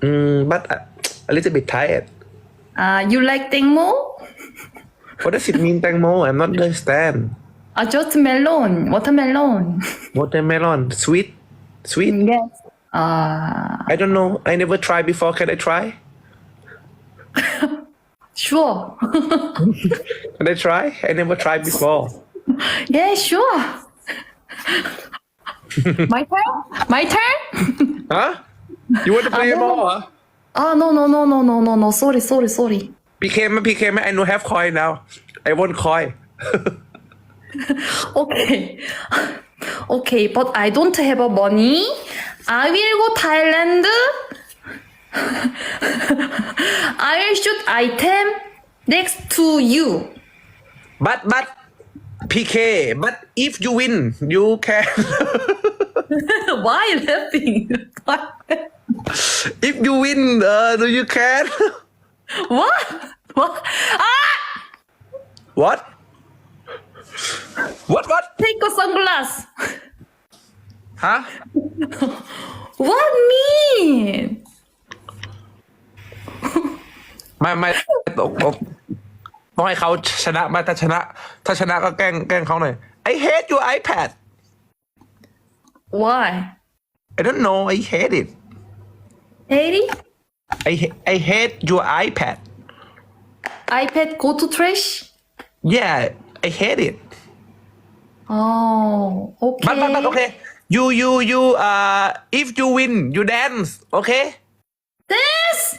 Mm, but uh, a little bit tired. Uh, you like 땡모? What does it mean, tangmo? I'm not understand. Uh, just melon, watermelon. Watermelon, sweet, sweet. yes. Uh, I don't know. I never tried before. Can I try? sure. Can I try? I never tried before. yeah, sure. My turn? My turn? Huh? You want to play uh, no, more? No. Ah, oh, no, no, no, no, no, no, no. Sorry, sorry, sorry. PKM, PKM, I don't have coin now. I want coin. okay. okay, but I don't have a money. I will go Thailand. I will shoot item next to you. But, but, PK, but if you win, you can. Why laughing? if you win uh, you can what? What? Ah! what what what Take a sunglass. ฮะ What mean? ไม่ไม่ตกตกต้องให้เขาชนะมาถ้าชนะ ถ้าชนะก็แกล้งแกล้งเขาหน่อย I hate your iPad Why? I don't know I hate it Eighty? I I hate your iPad iPad go to trash? yeah I hate it Oh, okay. but but but okay you you you uh if you win you dance okay This.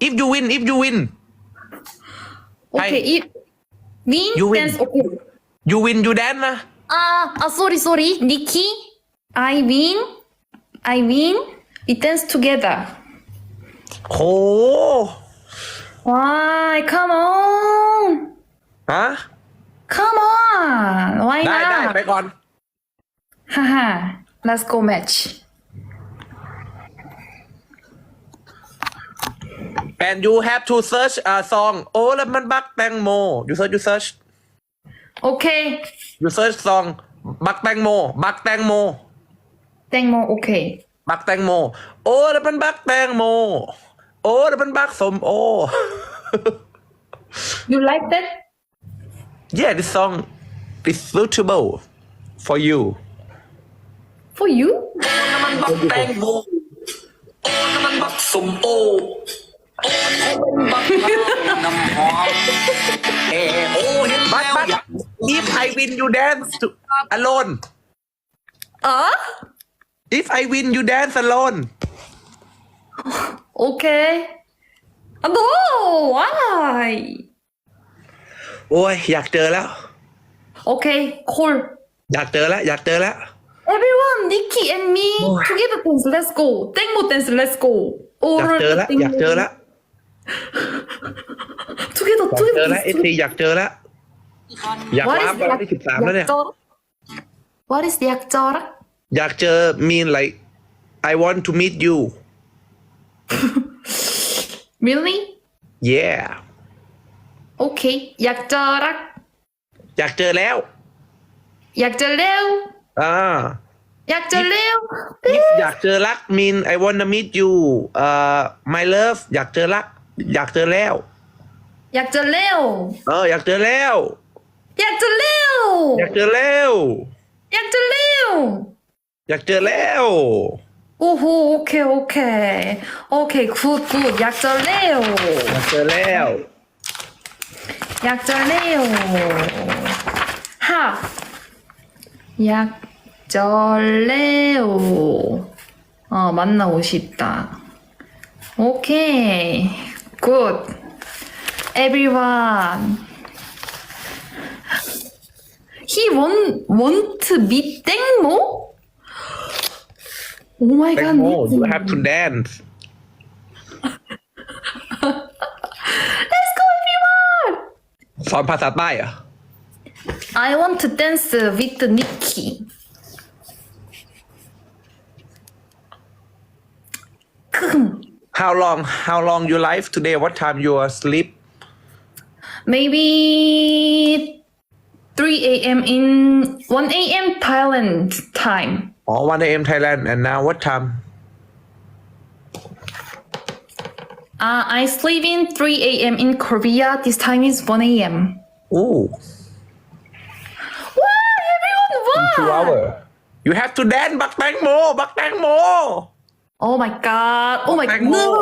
if you win if you win Okay, I- if win, You win. dance. Okay. you win you dance นะ Ah, ah, sorry, sorry, Nikki. I win. I win. We dance together. โห Why? Come on. ฮะ Come on. Why ได้ได้ not? ไปก่อน Haha. Let's go match. and you have to search a song โอ้แล้วมันบักแตงโม you search you search Okay. you search song บักแตงโม บักแตงโม 땡모. Okay. บักแตงโม โอ้แล้วมันบักแตงโม โอ้แล้วมันบักสมโอ You like that? yeah this song is suitable for you For you? มันบักแตงโมโอ้แล้วมันบักสมโอโอ้มันบักน้ำหอมเอโอ้เห็นบักบัก if I win you dance to alone Uh? if I win you dance alone Okay. Ah, No. Why? โอ้ยอยากเจอแล้ว Okay. Cool. อยากเจอแล้ว อยากเจอแล้ว Everyone, Nikki and me Oh. together dance. Let's go. 땡모 dance. Let's go. อยากเจอแล้ว อยากเจอแล้ว Together, อยากเจอ together. แล้วเอซีอยากเจอแล้ว อยาก What ว้า is ไปวันที่สิบสามแล้วเนี่ย 약절? What is 약절? อยากเจอ mean like I want to meet you really yeah Okay อยากเจอรัก อยากเจอแล้ว อยากเจอเร็ว อ่า อยากเจอเร็ว อยากเจอรัก mean I want to meet you เอ่อ my love อยากเจอรัก อยากเจอแล้ว อยากเจอเร็ว เออ อยากเจอแล้ว อยากเจอเร็ว อยากเจอแล้ว อยากเจอเร็ว ยากเจอแล้ว 오호, 오케이, 오케이. 오케이, 굿, 굿. 약절래요. อยากเจอแล้ว 약절래요. 하. 약절래요. 어, 만나고 싶다. 오케이. 굿. Everyone. He want, want me 땡모? Oh my แตง god. โม Nikki. you have to dance Let's go, everyone. สอนภาษาใต้เหรอ I want to dance with Nikki. How long? How long you live today? What time you are sleep? Maybe 3 a.m. in 1 a.m. Thailand time. Oh, 1 a.m. Thailand. And now what time? Uh, I sleep in 3 a.m. in Korea. This time is 1 a.m. โอ้ Why, everyone? Why? two hour you have to dance บักแตงโม บักแตงโม Oh my god. Oh my god. Thank No. you.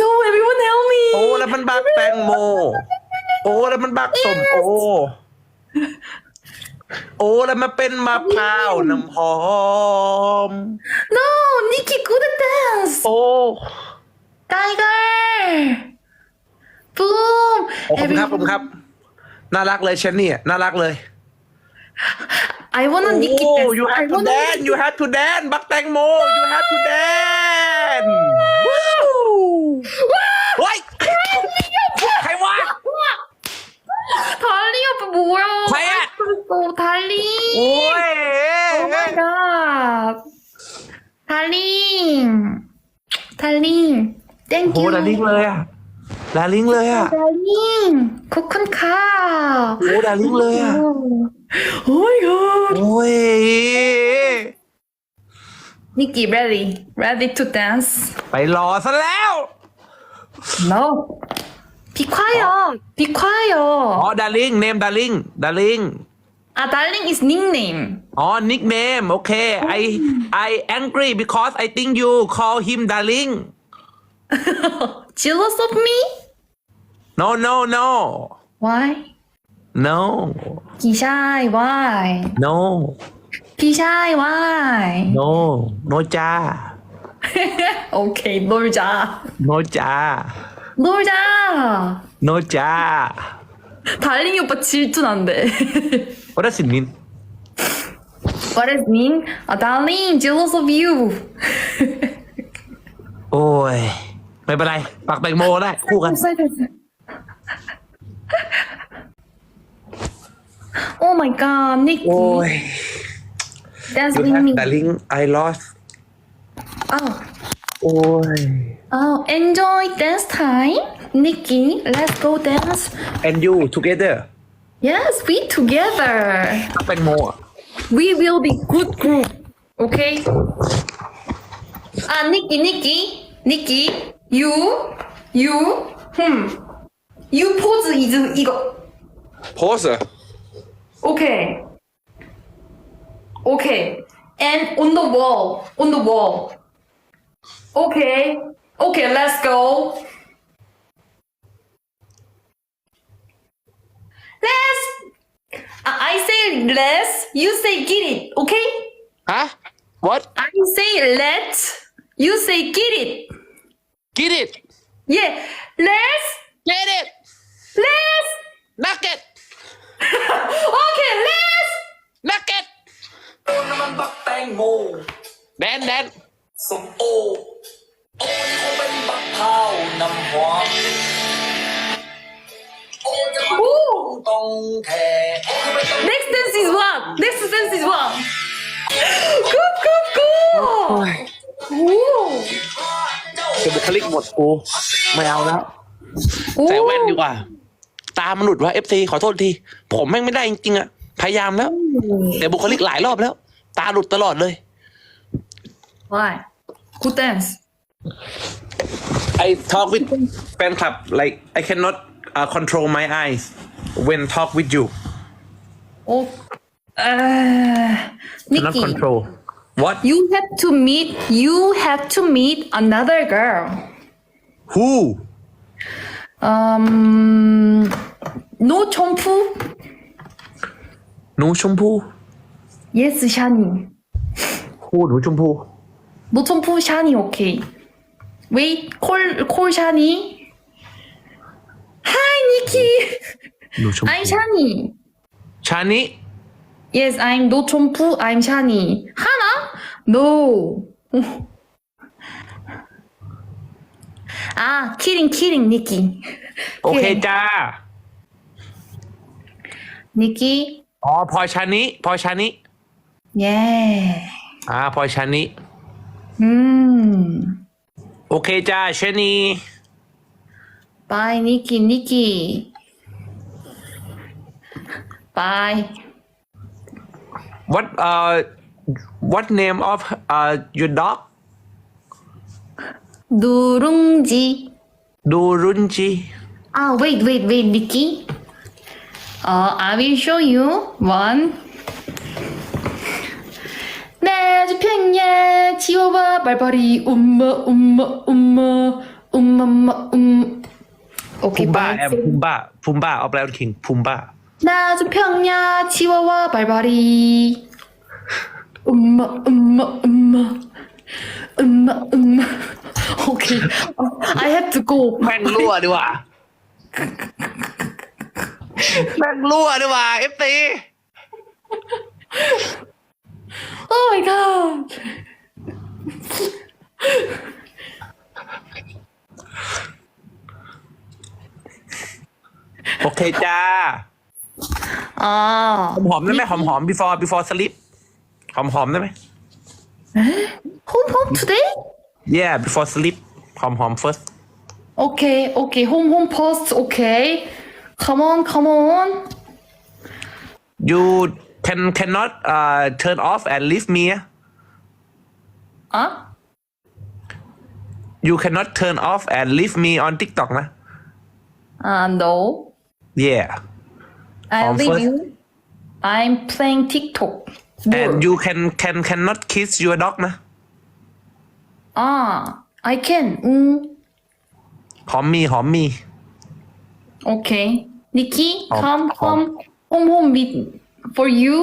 No, everyone help me. โอ้แล้วมันบักแตงโม โอ้แล้วมันบักสมโอ โอ้แล้วมันเป็นมะพร้าวน้ำหอม No, Nikki, good at dance. โอ้ Tiger. Boom. โอ้ขอบคุณครับขอบคุณครับ น่ารักเลยเชนนี่น่ารักเลย I wanna Nikki โอ้ dance. you I have to wanna dance you have to dance บักแตงโม you have to dance เฮ้ยใครวะ 달리 오빠 뭐야? 과연. 어, 달리. โอ้ย Oh my god. 달링. 달링. โอ้ Thank ดา you. ลิงเลยอะดาลิงเลยอะ 달링. 코쿤카. โอ้ดาลิงเลยอะ Oh my god. โอ้ย Nikki, ready? Ready to dance? ไปรอซะแล้ว No. Be quiet. พี่ขวายอ๋อ darling name darling darling อ darling is nickname. อ๋อ nickname โอเค I I angry because I think you call him darling Jealous of me? no no no Why? no พี่ shy. Why? no พี่ shy. Why? no no จ้า okay, 놀 자. no จ้า 놀자. no จ้า 달링이 오빠 질투난데. what does it mean What does it mean? Ah, darling, jealous of you. โอ้ย ไม่เป็นไร ปักแตงโมได้ คู่กัน Oh my god, Nikki. โอ้ย Dance you with have me. darling I lost Oh. Ôi. Oh, enjoy dance time. Nikki, let's go dance. And you together. Yes, we together. Up and more. We will be good group. Okay. Ah, uh, Nikki, Nikki, Nikki, you, you, hmm, you pose is ego. Pose. Okay. Okay. And on the wall, on the wall. Okay. Okay, let's go. Let's. I I say let's. You say get it. Okay? ฮะ what I say let. You say get it. get it Yeah. Let's. get it Let's. nugget Okay, let's. nugget โอ้น้ำมันบักแตงโม แดนแดน ส้มโอ Next dance is what? Next dance is what? Good, good, good. Ooh. จะบุคลิกหมดกูไม่เอาแล้ว Ooh. ใส่แว่นดีกว่า ตามันหลุดว่าเอฟซีขอโทษที ผมแม่งไม่ได้จริงๆอะพยายามแล้ว แต่บุคลิกหลายรอบแล้ว ตาหลุดตลอดเลย Why? Good dance. I talk with fan club like I cannot uh, control my eyes when talk with you. Oh, uh, Nikki, control. What? you have to meet. You have to meet another girl. Who? Um, no Chompu. No Chompu. Yes, Shani. Who no Chompu. No Chompu, Shani. Okay. Wait, call call Shani. Hi, Nikki. 노점프. I'm Shani. 샤니? Yes, I'm No Chompu. I'm Shani. 하나? No. 아, kidding, kidding, Nikki. 오케이 네. 다. Nikki. 어, 벌 샤니? 벌 샤니? Yeah. 아, 벌 샤니? 음. 오케이 자, 쉐니. Bye, Nikki, Nikki. Bye. What uh, what name of uh your dog? Durungji. Durungji. Ah, wait, wait, wait, Vicky. Uh, I will show you one. 내 주평에 지워와 말벌이 음마 음마 음마 음마 음. Okay, Pumba, bye. Eh, Pumba, Pumba of Lion King, Pumba. าพุมบ้าเอาแปลคิงพุมบ้า 나 주평야 지워봐 말벌이 umma umma umma umma umma. Okay, I have to go. แม่งรั่วดีกว่า แม่งรั่วดีกว่าเอฟตี Oh my god. โอเคจ้า 아, หอมหอมได้ไหมหอมหอม before before sleep หอมหอมได้ไหม home home today? yeah before sleep หอมหอม first Okay, okay, home home post. Okay, come on, come on. you can cannot uh turn off and leave me Huh? you cannot turn off and leave me on TikTok นะ Uh, no. yeah I On leave first- you. I'm playing TikTok. and More. you can can cannot kiss your dog นะ Ah, I can. Mm, หอมมีหอมมี okay. Nikki, Oh, come, oh. come. Home home meet for you.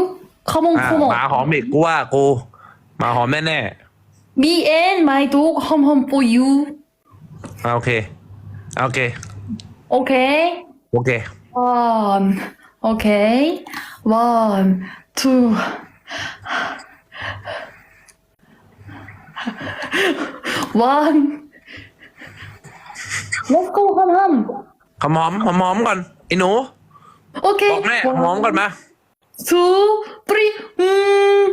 Come on, อะ come หมา on. หอมอีกกูว่ากูหมาหอมแน่ Me and my dog home home for you. ๆอะโอเค โอเค Okay. โอเค One, okay. One, two. One. Let's go, hum hum. หอมหอมหอมหอมก่อนไอ้หนู Okay. บอกแม่หอมหอมก่อนมา Two, three. Mm.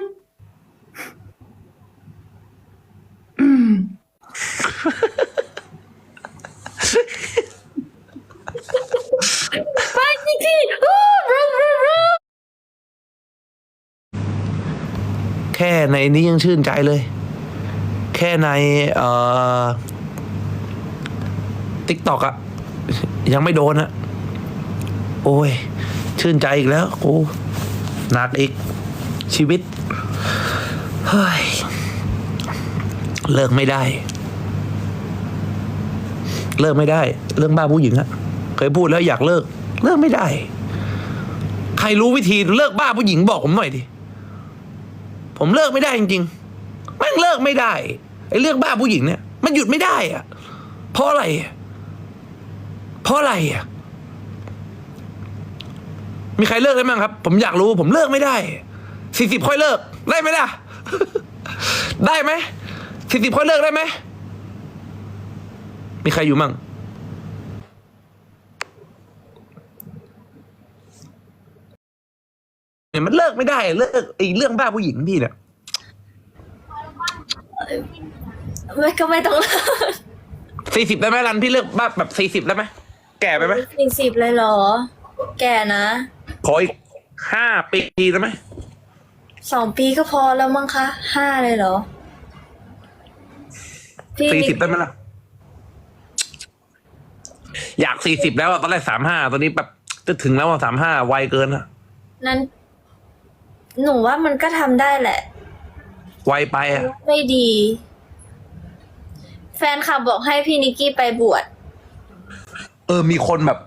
Bye, Nikki. Oh, run, run, run. แค่ในนี้ยังชื่นใจเลย แค่ในเอ่อติ๊กตอกอะยังไม่โดนอะโอ้ย ชื่นใจอีกแล้วกูหนักอีกชีวิต เฮ้ย เลิกไม่ได้ เลิกไม่ได้ เรื่องบ้าผู้หญิงอะเคยพูดแล้วอยากเลิก เลิกไม่ได้ ใครรู้วิธีเลิกบ้าผู้หญิงบอกผมหน่อยดิ ผมเลิกไม่ได้จริงๆแม่งเลิกไม่ได้ไอ้เรื่องบ้าผู้หญิงเนี่ย มันหยุดไม่ได้อะเพราะอะไร เพราะอะไรอะมีใครเลิกได้มั้งครับ ผมอยากรู้ผมเลิกไม่ได้สี่สิบค่อยเลิก ได้ไหมล่ะ ได้ไหมสี่สิบค่อยเลิกได้ไหมมีใครอยู่มั่ง เนี่ยมันเลิกไม่ได้เลิกไอ้เรื่องบ้าผู้หญิงพี่เนี่ยไม่ก็ไม่ต้องเลิกสี่สิบได้ไหมรันพี่เลือกบ้าแบบสี่สิบได้ไหมแก่ไปไหมสี่สิบเลยเหรอ แก่นะ ขออีกห้าปีได้ไหมสองปีก็พอแล้วมั้งคะห้าเลยเหรอพี่สี่สิบได้ไหมล่ะ อยากสี่สิบแล้วอะตอนแรกสามห้าตอนนี้แบบจะถึงแล้วสามห้าไวเกินอะนั้น หนูว่ามันก็ทำได้แหละ ไวไปอะไม่ดี แฟนคลับบอกให้พี่นิกกี้ไปบวชเออ มีคนแบบ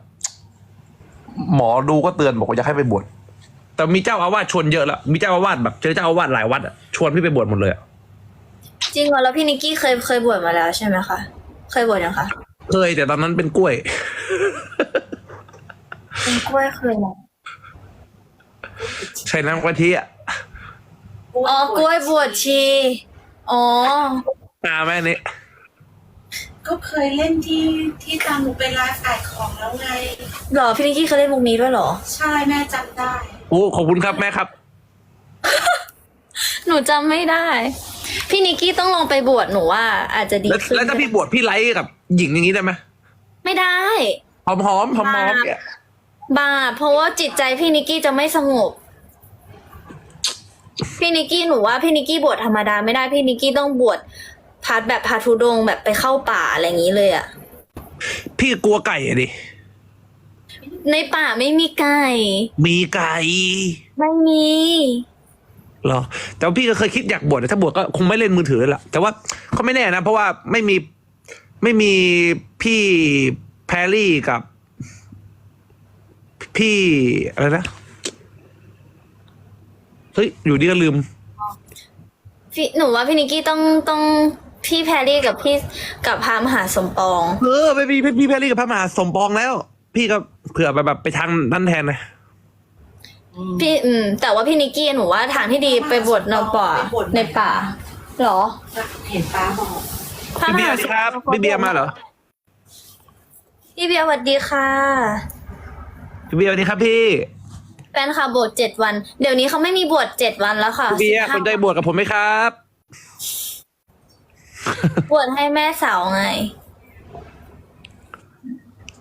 หมอดูก็เตือนบอกว่าอยากให้ไปบวชแต่มีเจ้าอาวาสชวนเยอะแล้วมีเจ้าอาวาสแบบเจอเจ้าอาวาสหลายวัดอะชวนพี่ไปบวชหมดเลยอะจริงเหรอแล้วพี่นิกกี้เคยเคยบวชมาแล้วใช่ไหมคะเคยบวชยังคะเคยแต่ตอนนั้นเป็นกล้วย เป็นกล้วยเคยเหรอ ใช่น้ำกะทิอะอ๋อกล้วยบวชชี อ๋ออาแม่นี่ก็เคยเล่นที่ที่ตามหนูไปไลฟ์ขายของแล้วไงหรอ พี่นิกกี้เคยเล่นมุกนี้ด้วยเหรอ ใช่แม่จำได้ โอ้ขอบคุณครับแม่ครับ หนูจำไม่ได้ พี่นิกกี้ต้องลองไปบวชหนูว่า อาจจะดีแล้วขึ้นแล้วถ้าพี่บวชพี่ไลฟ์กับหญิงอย่างนี้ได้ไหมไม่ได้ หอมหอมหอมหอมเนี่ย บาปเพราะว่าจิตใจพี่นิกกี้จะไม่สงบ พี่นิกกี้หนูว่าพี่นิกกี้บวชธรรมดาไม่ได้พี่นิกกี้ต้องบวชพัดแบบพาทุดงค์แบบไปเข้าป่าอะไรอย่างนี้เลยอะพี่กลัวไก่อะดิ ในป่าไม่มีไก่ มีไก่ไม่มีเหรอ แต่ว่าพี่ก็เคยคิดอยากบวชแต่ถ้าบวชก็คงไม่เล่นมือถือแล้วล่ะแต่ว่าก็ไม่แน่นะ เพราะว่าไม่มีไม่มีพี่แพรรี่กับ พี่อะไรนะเฮ้ยอยู่ดีก็ลืม พี่หนูว่าพี่นิกกี้ต้องต้องพี่แพรรี่กับพี่กับพามหาสมปอง เออไม่มีพี่พี่แพรรี่กับพระมหาสมปองแล้ว พี่ก็เผื่อไปแบบไปทางนั่นแทนนะพี่อืม แต่ว่าพี่นิกกี้หนูว่าทางที่ดีไปบวชในป่าในป่าเหรอเห็นป้าบอกพี่เบียร์สวัสดีครับพี่เบียร์มาเหรอพี่เบียร์สวัสดีค่ะ พี่เบียร์สวัสดีครับพี่แฟนค่ะบวชเจ็ดวัน เดี๋ยวนี้เขาไม่มีบวชเจ็ดวันแล้วค่ะพี่เบียร์15สนใจบวชกับผมไหมครับ บวชให้แม่สาวไง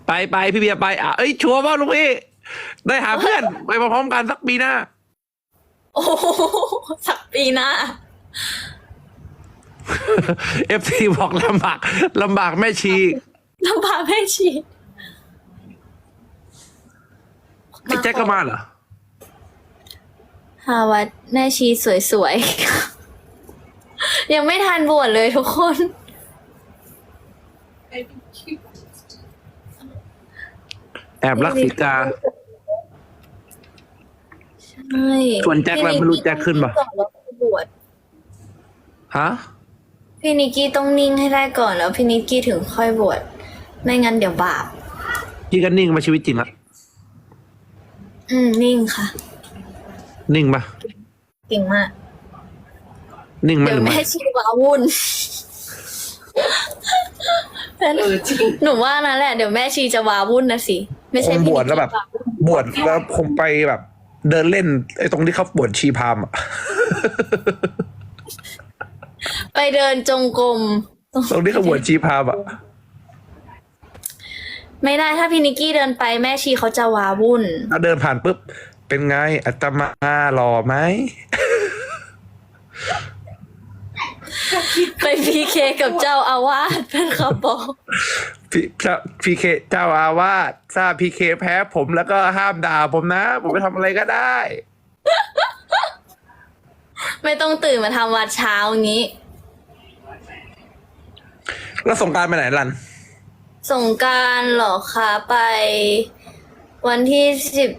ไปไปพี่เบียร์ไปอะเอ้ยชัวร์ป่ะลุงพี่ได้หาเพื่อน ไปพร้อมๆกันสักปีหน้า โอ้โหสักปีหน้า เอฟซีบอกลำบากลำบากแม่ชี ลำบากแม่ชี พี่ แจ็คก็มาเหรอหาวัดแม่ชีสวยๆ ยังไม่ทันบวชเลยทุกคน แอบรักสีกา ใช่ชวนแจ็คแล้วไม่รู้แจ็คขึ้นปะก่อนแล้วค่อยบวชฮะ พี่นิกกี้ต้องนิ่งให้ได้ก่อนแล้วพี่นิกกี้ถึงค่อยบวชไม่งั้นเดี๋ยวบาป พี่ก็นิ่งมาชีวิตจริงละ อืม นิ่งค่ะ นิ่งปะเก่งมาก นิ่งไหมเดี๋ยหวรือไม่แม่ชีวาวุ่นเออจริงหนูว่านั่นแหละ เดี๋ยวแม่ชีจะวาวุ่นนะสิ ไม่คใช่งพี่บวชแล้วแบบนิกกี้าวุ่นบวชแล้วคงไปแบบ เดินเล่นไอ้ตรงที่เขาบวชชีพราหมณ์อะไปเดินจงกรมตรงที่เขาบวชชีพราหมณ์อะ ไม่ได้ถ้าพี่นิกกี้เดินไปแม่ชีเขาจะวาวุ่นถ้าเดินผ่านปุ๊บ เป็นไงอาตมาหล่อไหม ไปพีเคกับเจ้าอาวาสเป็นครับบอกพี่เจ้าพีเคเจ้าอาวาสทราบพีเคแพ้ผมแล้วก็ห้ามด่าผมนะ ผมไปทำอะไรก็ได้ ไม่ต้องตื่นมาทำวัดเช้าอย่างนี้ แล้วสงกรารไปไหนลัน สงกรารหรอคะไป วันที่สิบ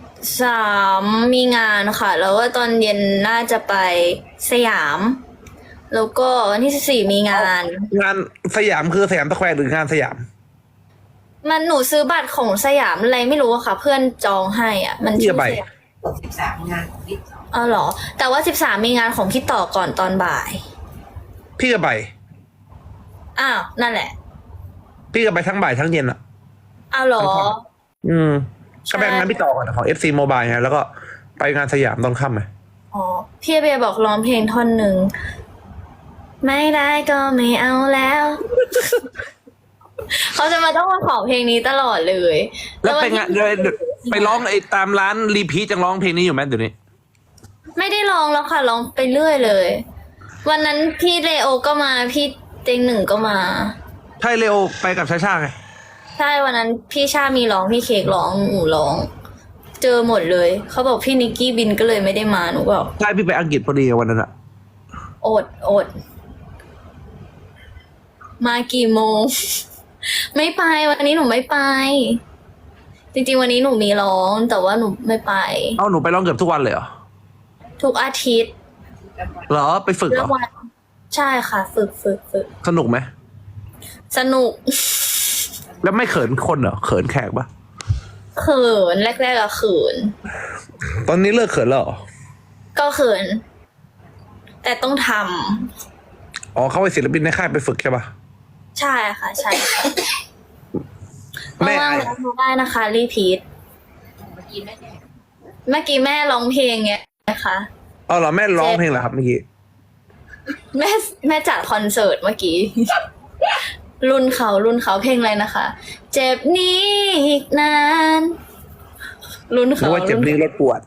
สามมีงานค่ะ แล้วก็ตอนเย็นน่าจะไปสยาม แล้วก็วันที่สิบสี่มีงาน งานสยามคือสยามตะแควร์หรืองานสยาม มันหนูซื้อบัตรของสยามอะไรไม่รู้อะค่ะ เพื่อนจองให้อะ มันพี่ชื่จะอไปสยามสิบสามงานของพี่สองอ๋อเหรอ แต่ว่าสิบสามมีงานของพี่ต่อก่อนตอนบ่าย พี่ก็ไปอ้าวนั่นแหละ พี่ก็ไปทั้งบ่ายทั้งเย็นอะอ้าวเหรอ อืมใช่ก็ไปงานพี่ต่อก่อนของ FC Mobile ไงแล้วก็ไปงานสยามตอนค่ำไงอ๋อพี่เบย์บอกร้องเพลงท่อนหนึ่ง ไม่ได้ก็ไม่เอาแล้ว เขาจะมาต้องมาขอเพลงนี้ตลอดเลย แล้วไปนงานเลยไปร้องไอ้ตามร้านรีพีทยังร้องเพลงนี้อยู่ไหมเดี๋ยวนี้ ไม่ได้ร้องแล้วค่ะร้องไปเรื่อยเลย วันนั้นพี่เลโอก็มาพี่เต็งหนึ่งก็มา ใช่เร็วไปกับชาชาไงใช่วันนั้นพี่ชามีร้องพี่เค้กร้องหนูร้อง เจอหมดเลย เขาบอกพี่นิกกี้บินก็เลยไม่ได้มาหนูบอกใช่พี่ไปอังกฤษพอดีวันนั้นอะอดอด มากี่โมง ไม่ไปวันนี้หนูไม่ไป จริงๆวันนี้หนูมีร้องแต่ว่าหนูไม่ไป เอาหนูไปร้องเกือบทุกวันเลยเหรอทุกอาทิตย์เหรอไปฝึกเหเรื่รอองวันใช่ค่ะ ฝึกฝึกฝึกสนุกไหม สนุก แล้วไม่เขินคนเหรอเขินแขกปะเขินแรกๆอะเขิน ตอนนี้เลิกเขินแล้วเหรอก็เขิน แต่ต้องทอ๋อเขาไปศิลปินในค่ายไปฝึกใช่ปะำใช่ค่ะ ใช่ค่ะแม่ว่างไอๆแล้วมาได้นะคะ รีพีทเมื่อกี้แม่แดงเมื่อกี้แม่ร้องเพลงเงี้ยนะคะเอาเหรอแม่ร้องเพลงเหรอครับเมื่อกี้แม่แม่จัดคอนเสิร์ตเมื่อกี้ รุ่นเขารุ่นเขาเพลงอะไรนะคะ เจ็บนี้อีกนาน รุ่นหรืเขาอว่าเจ็บนี้รถปวด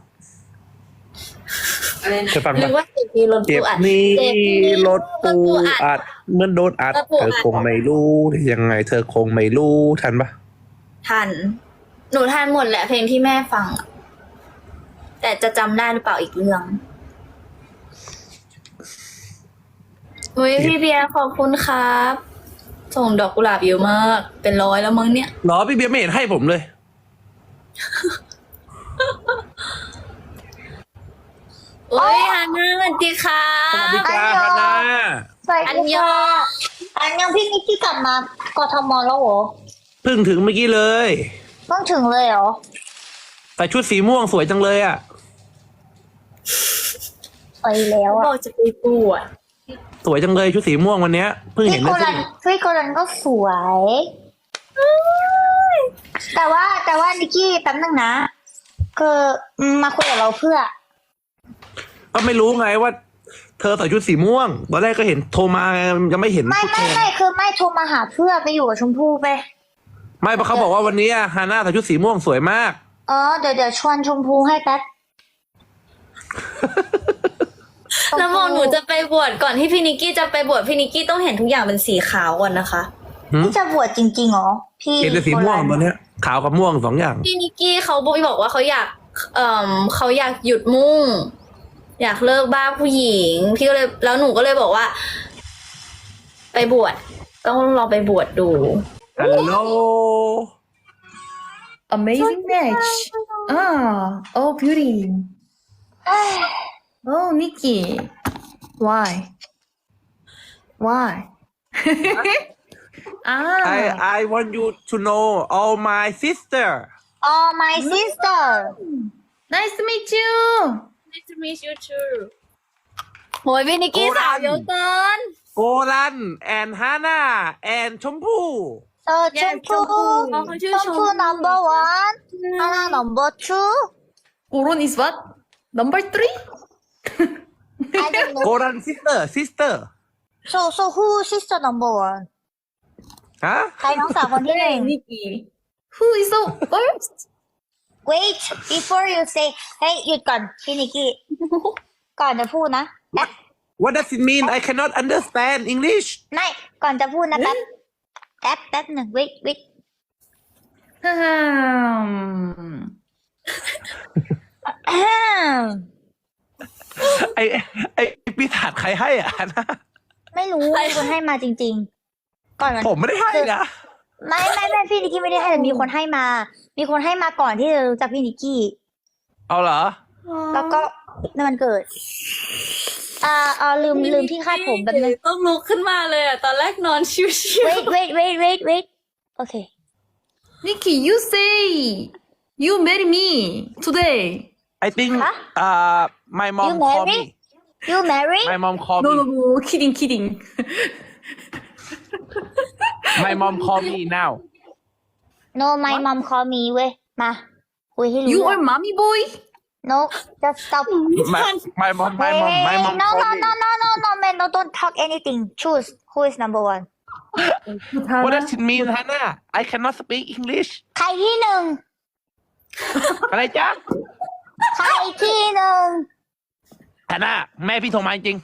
อะไรนะเคยฟังหรืปะอว่าเจ็บนี้รถเจ็ปูบอัดนี้เจ็บนี้รถปูอัดเหมื่อนโดนอัดรถปูเธอัอดคงไม่รู้ยังไง เธอคงไม่รู้ทันปะทัน หนูทันหมดแหละเพลงที่แม่ฟังอะแต่จะจำได้หรือเปล่าอีกเรื่องอุ้ยพี่เบียร์ขอบคุณครับ ส่งดอกกุหลาบเยอะมาก เป็นร้อยแล้วมั้งเนี่ยเหรอพี่เบียร์ไม่เห็นให้ผมเลย โอ้ยฮาน่าสวัสดีค่ะ สวัสดีจ้าฮานาใส่อันยองอันยังพี่นิกกี้กลับมากทมแล้วเหรอเพิ่งถึงเมื่อกี้เลยเพิ่งถึงเลยเหรอใส่ชุดสีม่วงสวยจังเลยอะ ไปแล้วบออะกจะไปบวช สวยจังเลยชุดสีม่วงวันเนี้ยเพิ่งเห็พี่นโกเมื่อลักี้นพี่โกลันก็สวย แต่ว่าแต่ว่านิกกี้แป๊บนึงนะคือมาคุยกับเราเพื่อ ก็ไม่รู้ไงว่า เธอใส่ชุดสีม่วงตอนแรกก็เห็นโทรมายังไม่เห็นไม่ชุดไม่เธอไม่คือไม่โทรมาหาเพื่อไปอยู่กับชมพู่ไป ไม่เพราะเขาบอกว่าวันนี้ฮาน่าใส่ชุดสีม่วงสวยมากเออเดี๋ยวเดี๋ยวชวนชมพู่ให้แป๊บ แล้วบอกหนูจะไปบวชก่อนที่พี่นิกกี้จะไปบวชพี่นิกกี้ต้องเห็นทุกอย่างเป็นสีขาวก่อนนะคะพี่จะบวชจริงๆเหรอพี่เห็นแต่สีม่วงโกตลัอนเนี้ยขาวกับม่วงสองอย่าง พี่นิกกี้เขาบอกว่าเขาอยากเอ่อเขาอยากหยุดมุ่ง อยากเลิกบ้าผู้หญิง พี่ก็เลยแล้วหนูก็เลยบอกว่า ไปบวชต้องลองไปบวชดูฮัลโหล Amazing match. Ah, oh beauty. Oh Nikki. Why? Why? ah. I I want you to know all my sister Oh my sister Nice to meet you. Nice to meet you too โหยพี่นิกกี้สาวเยอะเกิน โกลัน and Hana and ชมพู่ เออช Yes, มพู่ ชมพู่อ๋อเขาชื่อ ชมพู่ ชมพู่ number one ฮานา number two Oron is what? Number three? I don't โก know ลัน sister sister so so who sister number one ฮะ ใครน้องสาวคนที่หนึ่ง Nikki. Who is the first? wait before you say เฮ้ยหยุดก่อนพี่นิกกี้ ก่อนจะพูดนะแป๊บ What does it mean I cannot understand English ไม่ก่อนจะพูดนะแป๊บแป๊บแป๊บหนึ่ง wait wait Hmm. อ้าวไอไอปีศาจใครให้อะ Hana ไม่รู้มีคนให้มาจริง ๆ ก่อนวันผมไม่ได้ให้นะไม่ไม่ไม่พี่นิกกี้ไม่ได้ให้แต่มีคนให้มา มีคนให้มาก่อนที่จะรู้จักพี่นิกกี้ เอาเหรอ แล้วก็ในวันเกิด อ่าอ่าลืมลืมที่คาดผมแบบนึงต้องลุกขึ้นมาเลยอะตอนแรกนอนชิว wait wait wait wait wait โอเค Nikki, you say you marry me today. I think Huh? uh my mom You call married? me you marry my mom call No, me no, no, kidding, kidding. my mom call me now no my mom call me เว้ย มาคุยให้รู้ You เรื่ are อง mommy boy? no just stop my my mom my mom my mom no call no me no no no no man no don't talk anything choose who is number one What does it mean Hana I cannot speak English ใครที่หนึ่ง อะไรจ๊ะ ใครที่หนึ่ง Hana แม่พี่โทรมาจริง